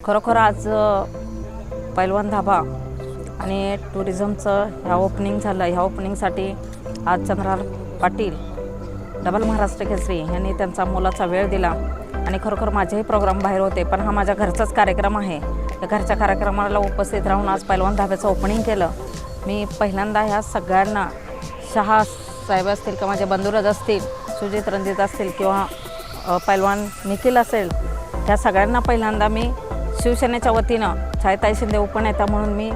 खरोखर आज पैलवान धाबा आणि टुरिझमचं ह्या ओपनिंग झालं. ह्या ओपनिंगसाठी आज चंद्रार पाटील डबल महाराष्ट्र केसरी यांनी त्यांचा मोलाचा वेळ दिला. आणि खरोखर माझेही प्रोग्राम बाहेर होते पण हा माझ्या घरचाच कार्यक्रम आहे. त्या घरच्या कार्यक्रमाला उपस्थित राहून आज पैलवान धाब्याचं ओपनिंग केलं. मी पहिल्यांदा ह्या सगळ्यांना शहा साहेब असतील किंवा माझे बंधुराज असतील सुजित रणजित असतील किंवा पैलवान निखिल असेल ह्या सगळ्यांना पहिल्यांदा मी शिवसेनेच्या वतीनं छायताई शिंदे उपनेता म्हणून मी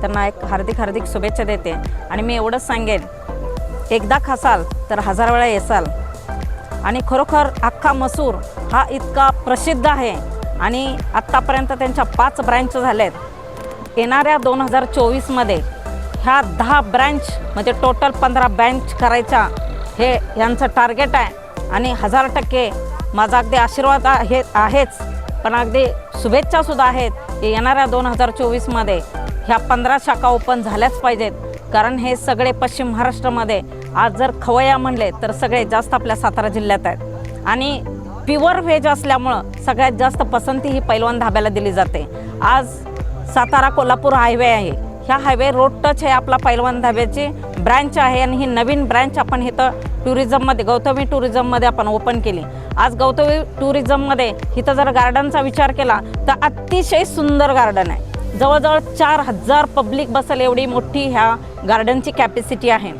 त्यांना एक हार्दिक हार्दिक शुभेच्छा देते. आणि मी एवढंच सांगेन एकदा खासाल तर हजार वेळा येसाल. आणि खरोखर अख्खा मसूर हा इतका प्रसिद्ध आहे आणि आत्तापर्यंत त्यांच्या पाच ब्रँच झाल्यात येणाऱ्या दोन हजार चोवीसमध्ये ह्या दहा ब्रँच म्हणजे टोटल पंधरा ब्रँच करायच्या हे यांचं टार्गेट आहे. आणि हजार टक्के माझा अगदी आशीर्वाद आहे आहेच. पण अगदी शुभेच्छासुद्धा आहेत की येणाऱ्या दोन हजार चोवीसमध्ये ह्या पंधरा शाखा ओपन झाल्याच पाहिजेत. कारण हे सगळे पश्चिम महाराष्ट्रामध्ये आज जर खवया म्हणले तर सगळे जास्त आपल्या सातारा जिल्ह्यात आहेत. आणि प्युअर व्हेज असल्यामुळं सगळ्यात जास्त पसंती ही पैलवान धाब्याला दिली जाते. आज सातारा कोल्हापूर हायवे आहे. ह्या हायवे रोड टच हे आपला पैलवान धाब्याची. ब्रँच आहे आणि ही नवीन ब्रँच आपण इथं टुरिझममध्ये गौतमी टुरिझममध्ये आपण ओपन केली. आज गौतमी टुरिझममध्ये इथं जर गार्डनचा विचार केला तर अतिशय सुंदर गार्डन आहे. जवळजवळ चार हजार पब्लिक बसेल एवढी मोठी ह्या गार्डनची कॅपॅसिटी आहे.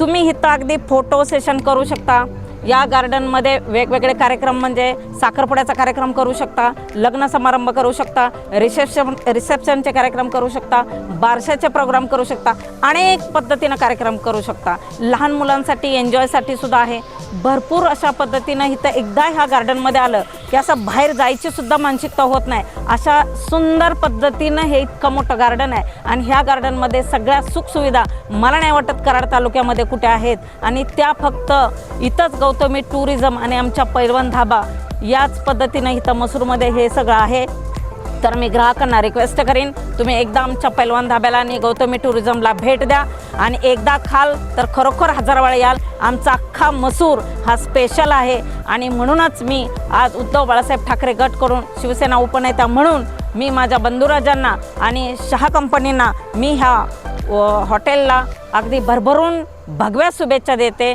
तुम्ही इथं अगदी फोटो सेशन करू शकता. या गार्डनमध्ये वेगवेगळे कार्यक्रम म्हणजे साखरपुड्याचा कार्यक्रम करू शकता लग्न समारंभ करू शकता रिसेप्शन रिसेप्शनचे कार्यक्रम करू शकता बारशाचे प्रोग्राम करू शकता अनेक पद्धतीनं कार्यक्रम करू शकता. लहान मुलांसाठी एन्जॉयसाठी सुद्धा आहे. भरपूर अशा पद्धतीनं इथं एकदा ह्या गार्डनमध्ये आलं की असं बाहेर जायची सुद्धा मानसिकता होत नाही. अशा सुंदर पद्धतीनं हे इतकं मोठं गार्डन आहे. आणि ह्या गार्डनमध्ये सगळ्या सुखसुविधा मला नाही वाटत कराड तालुक्यामध्ये कुठे आहेत. आणि त्या फक्त इथंच गौतमी टुरिझम आणि आमच्या पैलवान धाबा याच पद्धतीनं इथं मसूरमध्ये हे सगळं आहे. तर मी ग्राहकांना रिक्वेस्ट करीन तुम्ही एकदा आमच्या पैलवान धाब्याला आणि गौतमी टुरिझमला भेट द्या आणि एकदा खाल तर खरोखर हजार वेळा याल. आमचा अख्खा मसूर हा स्पेशल आहे आणि म्हणूनच मी आज उद्धव बाळासाहेब ठाकरे गट करून शिवसेना उपनेता म्हणून मी माझ्या बंधुराजांना आणि शहा कंपनींना मी ह्या हॉटेलला अगदी भरभरून भगव्या शुभेच्छा देते.